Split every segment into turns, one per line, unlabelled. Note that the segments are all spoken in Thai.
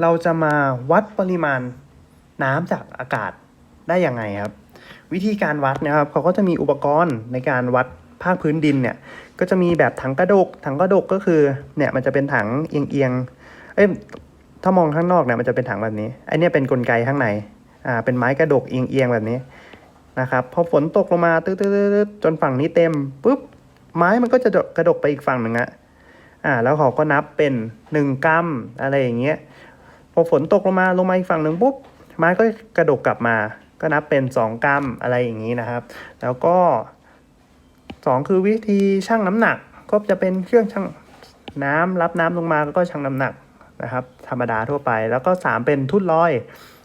เราจะมาวัดปริมาณน้ำจากอากาศได้ยังไงครับ วิธีการวัดนะครับเขาก็จะมีอุปกรณ์ในการวัดภาคพื้นดินเนี่ยก็จะมีแบบถังกระดก ถังกระดกก็คือเนี่ยมันจะเป็นถังเอียงๆเอ้ยถ้ามองข้างนอกเนี่ยมันจะเป็นถังแบบนี้ไอเนี่ยเป็นกลไกข้างในอ่าเป็นไม้กระดกเอียงๆแบบนี้นะครับพอฝนตกลงมาตื้อๆจนฝั่งนี้เต็มปุ๊บไม้มันก็จะกระดกไปอีกฝั่งหนึ่งอะอ่าแล้วเขาก็นับเป็นหนึ่งกรัมอะไรอย่างเงี้ย อฝนตกลงมาลงมาอีกฝั่งหนึ่งปุ๊บไม้ก็กระดกกลับมา ก็นับเป็นสองกรัมอะไรอย่างนี้นะครับ แล้วก็สองคือวิธีชั่งน้ำหนัก ก็จะเป็นเครื่องชั่งน้ำรับน้ำลงมาก็ชั่งน้ำหนักนะครับ ธรรมดาทั่วไป แล้วก็สามเป็นทุ่นลอย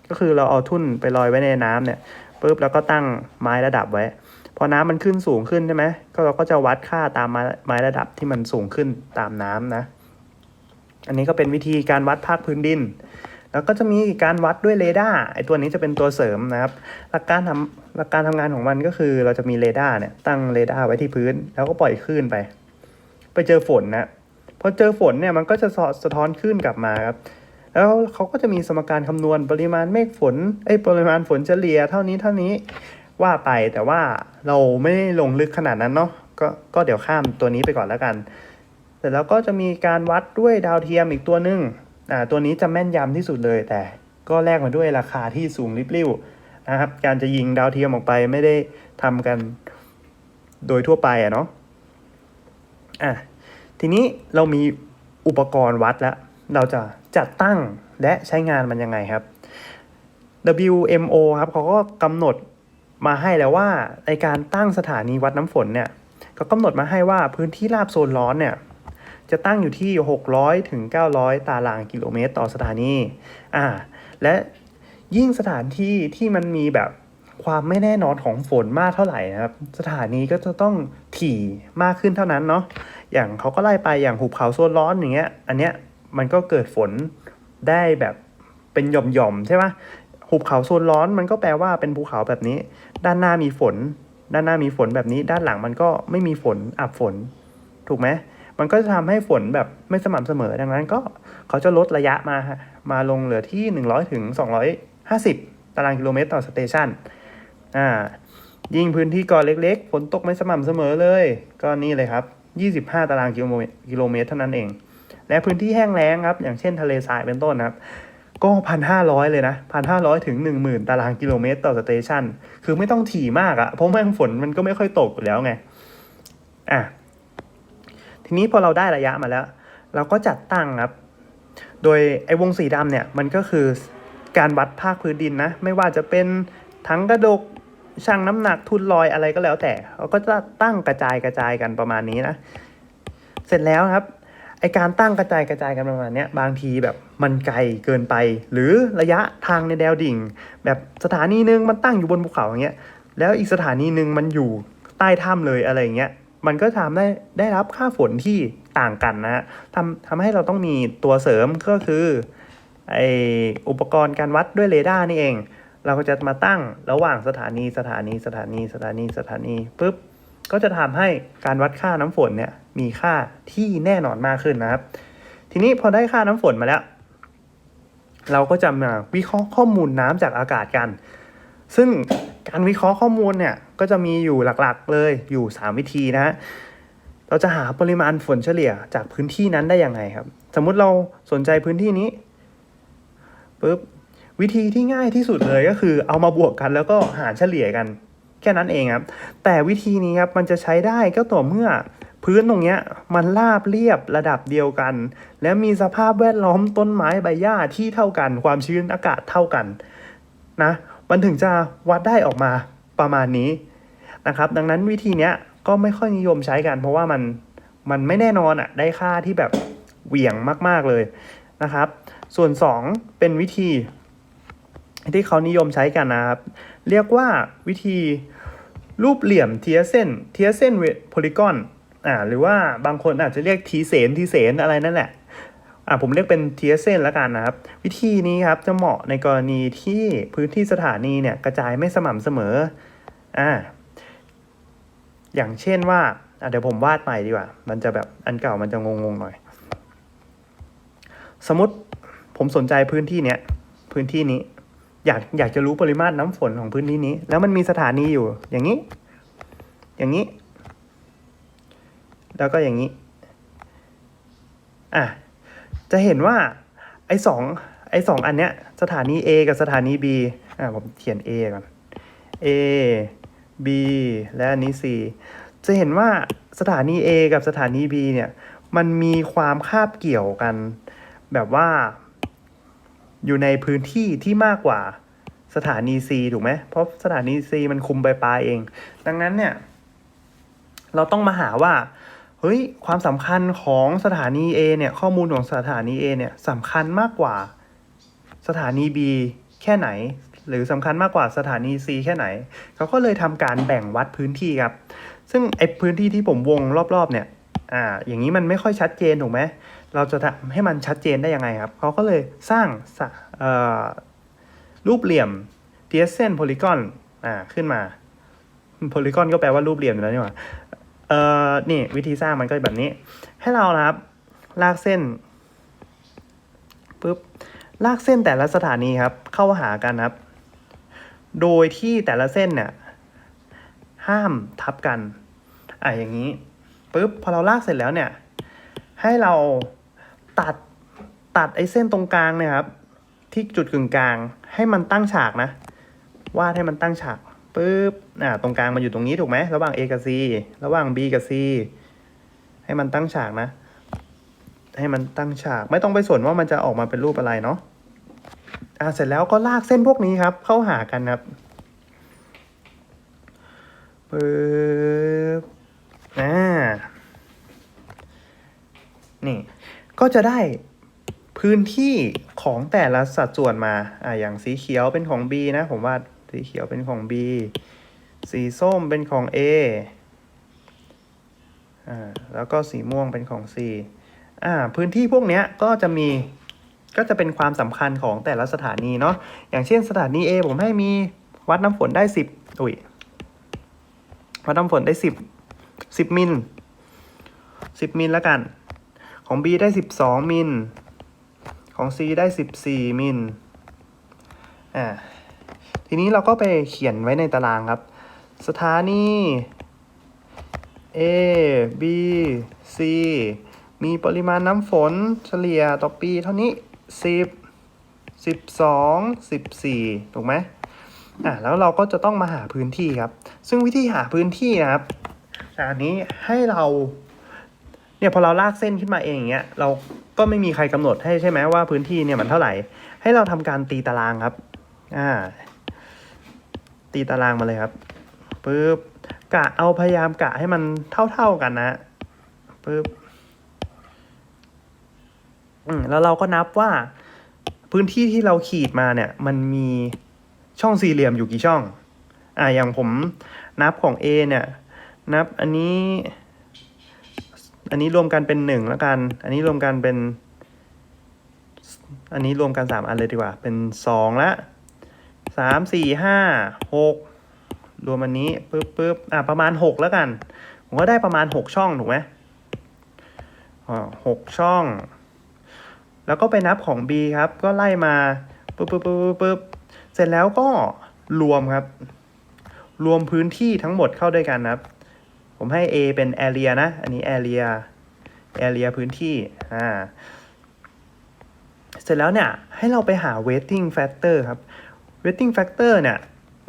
ก็คือเราเอาทุ่นไปลอยไว้ในน้ำเนี่ยปุ๊บแล้วก็ตั้งไม้ระดับไว้ พอน้ำมันขึ้นสูงขึ้นใช่ไหมก็เราก็จะวัดค่าตามไม้ไม้ระดับที่มันสูงขึ้นตามน้ำนะ อันนี้ก็เป็นวิธีการวัดภาคพื้นดิน แล้วก็จะมีการวัดด้วยเรดาร์ไอตัวนี้จะเป็นตัวเสริมนะครับ หลักการทำหลักการทำงานของมันก็คือเราจะมีเรดาร์เนี่ยตั้งเรดาร์ไว้ที่พื้น แล้วก็ปล่อยคลื่นไป ไปเจอฝนนะพอเจอฝนเนี่ยมันก็จะสะสะท้อนคลื่นกลับมาครับแล้วเขาก็จะมีสมการคำนวณปริมาณเมฆฝนไอ้ปริมาณฝนเฉลี่ยเท่านี้เท่านี้ว่าไปแต่ว่าเราไม่ลงลึกขนาดนั้นเนาะก็ก็เดี๋ยวข้ามตัวนี้ไปก่อนแล้วกัน ร็จแล้วก็จะมีการวัดด้วยดาวเทียมอีกตัวหนึ่งอ่าตัวนี้จะแม่นยำที่สุดเลย แต่ก็แลกมาด้วยราคาที่สูงริบลิ่วนะครับ การจะยิงดาวเทียมออกไปไม่ได้ทำกันโดยทั่วไปอะเนาะอะทีนี้เรามีอุปกรณ์วัดแล้ว เราจะจัดตั้งและใช้งานมันยังไงครับ WMO ครับเขาก็กำหนดมาให้แล้วว่าในการตั้งสถานีวัดน้ำฝนเนี่ย ก็กำหนดมาให้ว่าพื้นที่ราบโซนร้อนเนี่ย จะตั้งอยู่ที่ 600ถึง900 ตารางกิโลเมตรต่อสถานีอ่าและยิ่งสถานที่ที่มันมีแบบความไม่แน่นอนของฝนมากเท่าไหร่นะครับ สถานีก็จะต้องถี่มากขึ้นเท่านั้นเนาะอย่างเขาก็ไล่ไปอย่างหุบเขาโซนร้อนอย่างเงี้ย อันเนี้ยมันก็เกิดฝนได้แบบเป็นหย่อมๆใช่ปะหุบเขาโซนร้อนมันก็แปลว่าเป็นภูเขาแบบนี้ ด้านหน้ามีฝน ด้านหน้ามีฝนแบบนี้ ด้านหลังมันก็ไม่มีฝนอับฝน ถูกไหม มันก็จะทำให้ฝนแบบไม่สม่ำเสมอ ดังนั้นก็เขาจะลดระยะมา มาลงเหลือที่ 100ถึง250 ตารางกิโลเมตรต่อสเตชันอ่า ยิ่งพื้นที่ก่อเล็กๆ ฝนตกไม่สม่ำเสมอเลย ก็นี่เลยครับ 25 ตารางกิโลเมตรเท่านั้นเอง และพื้นที่แห้งแล้งครับ อย่างเช่นทะเลทรายเป็นต้นครับ ก็พันห้าร้อยเลยนะพันห้าร้อยถึงหนึ่งหมื่นตารางกิโลเมตรต่อสเตชันคือไม่ต้องถี่มากอะเพราะแม่งฝนมันก็ไม่ค่อยตกอยู่แล้วไง อะ ทีนี้พอเราได้ระยะมาแล้ว เราก็จัดตั้งครับ โดยไอ้วงสีดำเนี่ยมันก็คือการวัดภาคพื้นดินนะ ไม่ว่าจะเป็นถังกระดกชั่งน้ำหนักทุนลอยอะไรก็แล้วแต่เราก็จะตั้งกระจายกระจายกันประมาณนี้นะ เสร็จแล้วครับไอการตั้งกระจายกระจายกันประมาณนี้บางทีแบบมันไกลเกินไป หรือระยะทางในแนวดิ่ง แบบสถานีหนึ่งมันตั้งอยู่บนภูเขาอย่างเงี้ยแล้วอีกสถานีหนึ่งมันอยู่ใต้ถ้ำเลยอะไรอย่างเงี้ย มันก็ทำได้ได้รับค่าฝนที่ต่างกันนะฮะทำทำให้เราต้องมีตัวเสริมก็คือไออุปกรณ์การวัดด้วยเรดาร์นี่เอง เราก็จะมาตั้งระหว่างสถานีสถานีสถานีสถานีสถานีปุ๊บก็จะทำให้การวัดค่าน้ำฝนเนี่ยมีค่าที่แน่นอนมากขึ้นนะครับ ทีนี้พอได้ค่าน้ำฝนมาแล้ว เราก็จะมาวิเคราะห์ข้อมูลน้ำจากอากาศกัน ซึ่ง การวิเคราะห์ข้อมูลเนี่ยก็จะมีอยู่หลักๆเลยอยู่ 3 วิธีนะฮะเราจะหาปริมาณฝนเฉลี่ยจากพื้นที่นั้นได้ยังไงครับ สมมุติเราสนใจพื้นที่นี้ปุ๊บวิธีที่ง่ายที่สุดเลยก็คือเอามาบวกกันแล้วก็หารเฉลี่ยกัน แค่นั้นเองครับ แต่วิธีนี้ครับมันจะใช้ได้ก็ต่อเมื่อพื้นตรงเนี้ยมันราบเรียบระดับเดียวกัน และมีสภาพแวดล้อมต้นไม้ใบหญ้าที่เท่ากัน ความชื้นอากาศเท่ากันนะ มันถึงจะวัดได้ออกมาประมาณนี้นะครับ ดังนั้นวิธีเนี้ยก็ไม่ค่อยนิยมใช้กัน เพราะว่ามันมันไม่แน่นอนอะได้ค่าที่แบบเหวี่ยงมาก ๆเลยนะครับ ส่วน 2 เป็นวิธีที่เขานิยมใช้กันนะครับ เรียกว่าวิธีรูปเหลี่ยมเทียเส้นเทียเส้นเวโพลิกอนอ่าหรือว่าบางคนอาจจะเรียกทีเสนทีเสนอะไรนั่นแหละ อ่าผมเรียกเป็นเทียเส้นแล้วกันนะครับ วิธีนี้ครับจะเหมาะในกรณีที่พื้นที่สถานีเนี่ยกระจายไม่สม่ำเสมออ่าอย่างเช่นว่าอะเดี๋ยวผมวาดใหม่ดีกว่า มันจะแบบอันเก่ามันจะงงๆหน่อย สมมติผมสนใจพื้นที่เนี้ยพื้นที่นี้ อยากอยากจะรู้ปริมาตรน้ำฝนของพื้นที่นี้ แล้วมันมีสถานีอยู่ อย่างนี้ อย่างนี้ แล้วก็อย่างนี้ อะ จะเห็นว่าไอ้สองไอ้สองอันเนี้ยสถานี A กับสถานี B อะผมเขียน A ก่อน A B และอันนี้ C จะเห็นว่าสถานี A กับสถานี B เนี่ย มันมีความคาบเกี่ยวกัน แบบว่า อยู่ในพื้นที่ที่มากกว่าสถานี C ถูกไหม เพราะสถานี C มันคุมไปปลายเอง ดังนั้นเนี่ย เราต้องมาหาว่า เฮ้ยความสำคัญของสถานี A เนี่ยข้อมูลของสถานี A เนี่ยสำคัญมากกว่า สถานี B แค่ไหน หรือสำคัญมากกว่าสถานี C แค่ไหน เขาก็เลยทำการแบ่งวัดพื้นที่ครับ ซึ่งไอพื้นที่ที่ผมวงรอบๆเนี่ยอ่าอย่างนี้มันไม่ค่อยชัดเจนถูกไหมเราจะทำให้มันชัดเจนได้ยังไงครับ เขาก็เลยสร้างสรูปเหลี่ยม t s c e n polygon อ่าขึ้นมา polygon ก็แปลว่ารูปเหลี่ยมอยู่แล้วนี่หว่า เอ่อนี่วิธีสร้างมันก็แบบนี้ ให้เรานะครับลากเส้นปุ๊บลากเส้นแต่ละสถานีครับ เข้าหากันครับ โดยที่แต่ละเส้นเนี่ย ห้ามทับกันอะอย่างนี้ปุ๊บพอเราลากเสร็จแล้วเนี่ย ให้เราตัดตัดไอ้เส้นตรงกลางเนี่ยครับ ที่จุดกึ่งกลาง ให้มันตั้งฉากนะ วาดให้มันตั้งฉาก ปุ๊บอ่าตรงกลางมันอยู่ตรงนี้ถูกไหมระหว่าง A กับ C ระหว่าง B กับ C ให้มันตั้งฉากนะ ให้มันตั้งฉาก ไม่ต้องไปสนว่ามันจะออกมาเป็นรูปอะไรเนาะอ่าเสร็จแล้วก็ลากเส้นพวกนี้ครับ เข้าหากันครับปึ๊บอ่านี่ ก็จะได้พื้นที่ของแต่ละสัดส่วนมา อ่าอย่างสีเขียวเป็นของ B นะ ผมว่า สีเขียวเป็นของ B สีส้มเป็นของ A อ่าแล้วก็สีม่วงเป็นของ C อ่าพื้นที่พวกเนี้ยก็จะมีก็จะเป็นความสำคัญของแต่ละสถานีเนาะอย่างเช่นสถานี A ผมให้มีวัดน้ำฝนได้สิบอุ้ยวัดน้ำฝนได้สิบสิบมิลสิบมิลแล้วกัน ของ B ได้สิบสองมิล ของ C ได้สิบสี่มิลอ่า ทีนี้เราก็ไปเขียนไว้ในตารางครับ สถานี A B C มีปริมาณน้ำฝนเฉลี่ยต่อปีเท่านี้สิบสิบสองสิบสี่ถูกไหมอะแล้วเราก็จะต้องมาหาพื้นที่ครับ ซึ่งวิธีหาพื้นที่นะครับอันนี้ให้เราเนี่ยพอเราลากเส้นขึ้นมาเองอย่างเงี้ยเราก็ไม่มีใครกำหนดให้ใช่ไหมว่าพื้นที่เนี่ยมันเท่าไหร่ ให้เราทำการตีตารางครับ อ่า ตีตารางมาเลยครับปึ๊บกะเอาพยายามกะให้มันเท่าๆกันนะปึ๊บอืมแล้วเราก็นับว่า พื้นที่ที่เราขีดมาเนี่ย มันมีช่องสี่เหลี่ยมอยู่กี่ช่อง อ่าอย่างผมนับของ A เนี่ย นับอันนี้ อันนี้รวมกันเป็นหนึ่งแล้วกัน อันนี้รวมกันเป็น อันนี้รวมกันสามอันเลยดีกว่า เป็นสองละ สามสี่ห้าหกรวมอันนี้ปึ๊บปึ๊บอะประมาณหกแล้วกัน ผมก็ได้ประมาณหกช่องถูกไหมอ่าหกช่อง แล้วก็ไปนับของ B ครับ ก็ไล่มาปึ๊บปึ๊บปึ๊บปึ๊บปึ๊บเสร็จแล้วก็รวมครับ รวมพื้นที่ทั้งหมดเข้าด้วยกันนะครับ ผมให้ A เป็น area นะ อันนี้ area area พื้นที่อ่าเสร็จแล้วเนี่ย ให้เราไปหา weighting factor ครับ weighting factor เนี่ย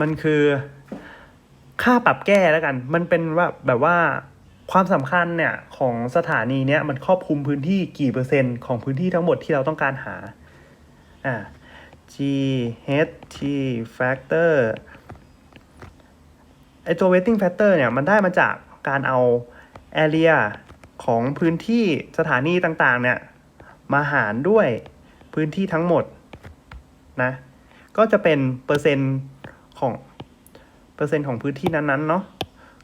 มันคือค่าปรับแก้แล้วกัน มันเป็นว่าแบบว่าความสำคัญเนี่ยของสถานีเนี้ยมันครอบคลุมพื้นที่กี่เปอร์เซ็นต์ของพื้นที่ทั้งหมดที่เราต้องการหาอ่า G H T factor ไอตัว weighting factor เนี่ยมันได้มาจากการเอา area ของพื้นที่สถานีต่างๆเนี่ยมาหารด้วยพื้นที่ทั้งหมดนะ ก็จะเป็นเปอร์เซ็นต์ของเปอร์เซ็นต์ของพื้นที่นั้นๆเนาะ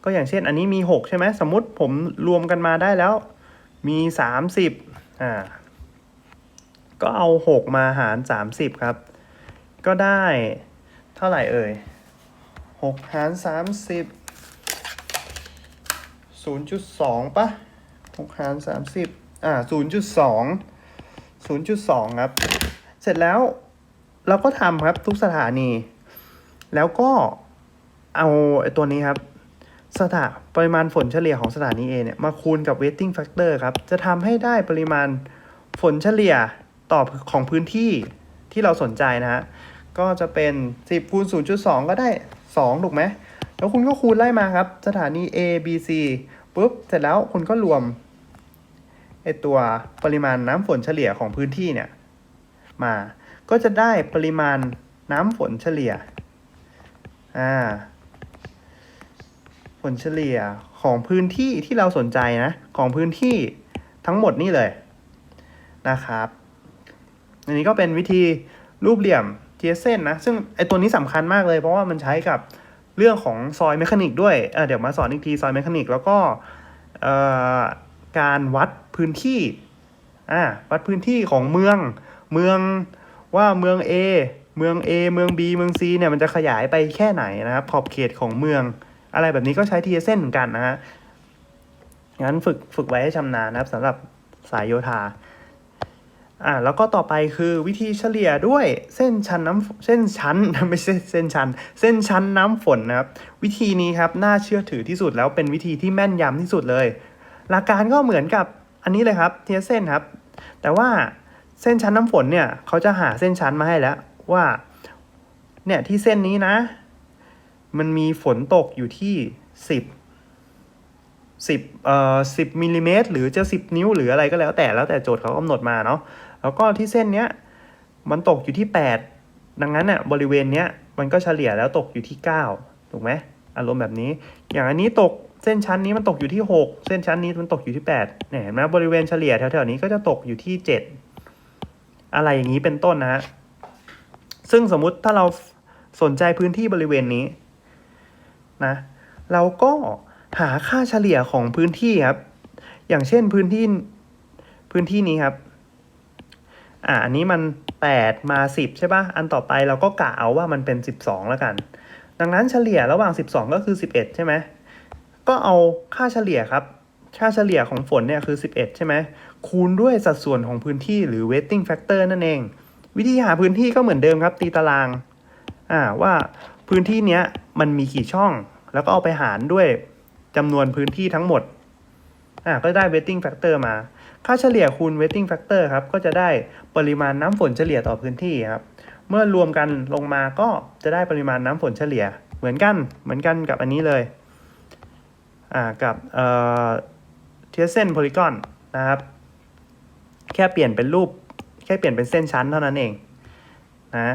ก็อย่างเช่นอันนี้มี 6 ใช่ไหมสมมติผมรวมกันมาได้แล้วมี 30อ่าก็เอา 6 มาหาร 30 ครับ ก็ได้เท่าไหร่เอ่ย 6 หาร 30 0.2ปะ6หาร 30อ่า0.2 0.2 ครับ เสร็จแล้ว เราก็ทำครับทุกสถานี แล้วก็เอาไอ้ตัวนี้ครับ สถาปริมาณฝนเฉลี่ยของสถานี A เนี่ย มาคูณกับ weighting factor ครับ จะทำให้ได้ปริมาณฝนเฉลี่ยต่อของพื้นที่ที่เราสนใจนะฮะ ก็จะเป็น 10คูณ0.2 ก็ได้ 2 ถูกไหม แล้วคุณก็คูณไล่มาครับ สถานี A B C ปุ๊บ เสร็จแล้วคุณก็รวมไอตัวปริมาณน้ำฝนเฉลี่ยของพื้นที่เนี่ยมา ก็จะได้ปริมาณน้ำฝนเฉลี่ย อ่า ผลเฉลี่ยของพื้นที่ที่เราสนใจนะ ของพื้นที่ทั้งหมดนี่เลยนะครับ อันนี้ก็เป็นวิธีรูปเหลี่ยมเทียเส้นนะ ซึ่งไอตัวนี้สำคัญมากเลย เพราะว่ามันใช้กับเรื่องของซอยเมคานิกด้วยเเดี๋ยวมาสอนอีกทีซอยเมคานิกแล้วก็การวัดพื้นที่ อ่า วัดพื้นที่ของเมือง เมือง ว่าเมือง A เมือง A เมือง B เมือง C เนี่ยมันจะขยายไปแค่ไหนนะครับ ขอบเขตของเมือง อะไรแบบนี้ก็ใช้ทีเส้นเหมือนกันนะฮะงั้นฝึกฝึกไว้ให้ชำนาญนะครับสำหรับสายโยธาอ่าแล้วก็ต่อไปคือวิธีเฉลี่ยด้วยเส้นชั้นน้ำเส้นชั้นไม่ใช่เส้นชั้นเส้นชั้นน้ำฝนนะครับ วิธีนี้ครับน่าเชื่อถือที่สุดแล้วเป็นวิธีที่แม่นยำที่สุดเลย หลักการก็เหมือนกับอันนี้เลยครับเทียเส้นครับ แต่ว่า เส้นชั้นน้ำฝนเนี่ยเขาจะหาเส้นชั้นมาให้แล้วว่าเนี่ยที่เส้นนี้นะ มันมีฝนตกอยู่ที่สิบสิบเอ่อสิบมิลลิเมตรหรือจะสิบนิ้วหรืออะไรก็แล้วแต่แล้วแต่โจทย์เขากำหนดมาเนาะแล้วก็ที่เส้นเนี้ยมันตกอยู่ที่แปดดังนั้นเนี่ยบริเวณเนี้ยมันก็เฉลี่ยแล้วตกอยู่ที่เก้าถูกไหมอารมณ์แบบนี้ อย่างอันนี้ตกเส้นชั้นนี้มันตกอยู่ที่หกเส้นชั้นนี้มันตกอยู่ที่แปดเนี่ยเห็นไหมบริเวณเฉลี่ยแถวๆนี้ก็จะตกอยู่ที่เจ็ด อะไรอย่างนี้เป็นต้นนะฮะซึ่งสมมุติถ้าเราสนใจพื้นที่บริเวณนี้นะเราก็หาค่าเฉลี่ยของพื้นที่ครับ อย่างเช่นพื้นที่พื้นที่นี้ครับ อ่าอันนี้มัน 8 มา 10 ใช่ปะ่ะ อันต่อไปเราก็กะเอาว่ามันเป็น 12 แล้วกัน ดังนั้นเฉลี่ยระหว่าง 12 ก็คือ 11 ใช่ไหม ก็เอาค่าเฉลี่ยครับ ค่าเฉลี่ยของฝนเนี่ยคือ 11 ใช่ไหมคูณด้วยสัดส่วนของพื้นที่หรือ weighting factor นั่นเอง วิธีหาพื้นที่ก็เหมือนเดิมครับตีตารางอ่าว่าพื้นที่เนี้ยมันมีกี่ช่อง แล้วก็เอาไปหารด้วยจำนวนพื้นที่ทั้งหมดอ่าก็ได้ weighting factor มา ค่าเฉลี่ยคูณ weighting factor ครับก็จะได้ปริมาณน้ำฝนเฉลี่ยต่อพื้นที่ครับเมื่อรวมกันลงมาก็จะได้ปริมาณน้ำฝนเฉลี่ย เหมือนกันเหมือนกันกับอันนี้เลยอ่ากับเอ่อ เทียเส้นโพลีกอนนะครับ แค่เปลี่ยนเป็นรูป แค่เปลี่ยนเป็นเส้นชั้นเท่านั้นเองนะ